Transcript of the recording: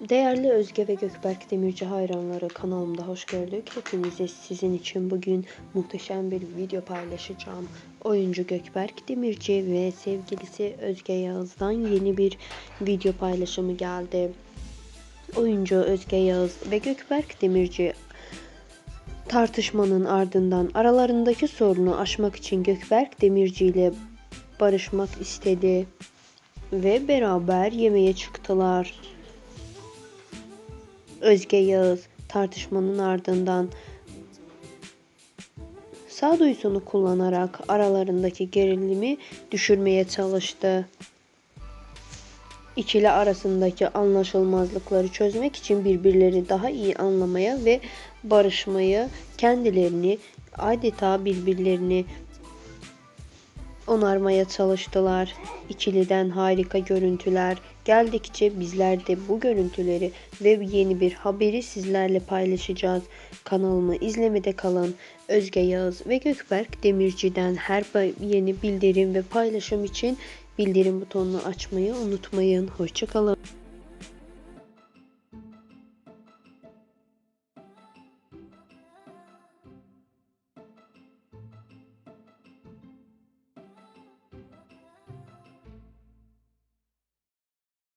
Değerli Özge ve Gökberk Demirci hayranları kanalımda hoş gördük. Hepinize sizin için bugün muhteşem bir video paylaşacağım. Oyuncu Gökberk Demirci ve sevgilisi Özge Yağız'dan yeni bir video paylaşımı geldi. Oyuncu Özge Yağız ve Gökberk Demirci tartışmanın ardından aralarındaki sorunu aşmak için Gökberk Demirci ile barışmak istedi ve beraber yemeğe çıktılar. Özge Yağız tartışmanın ardından sağduyusunu kullanarak aralarındaki gerilimi düşürmeye çalıştı. İkili arasındaki anlaşılmazlıkları çözmek için birbirleri daha iyi anlamaya ve barışmayı kendilerini adeta birbirlerini onarmaya çalıştılar. İkiliden harika görüntüler geldikçe bizler de bu görüntüleri ve yeni bir haberi sizlerle paylaşacağız. Kanalımı izlemede kalın. Özge Yağız ve Gökberk Demirci'den her yeni bildirim ve paylaşım için bildirim butonunu açmayı unutmayın. Hoşçakalın.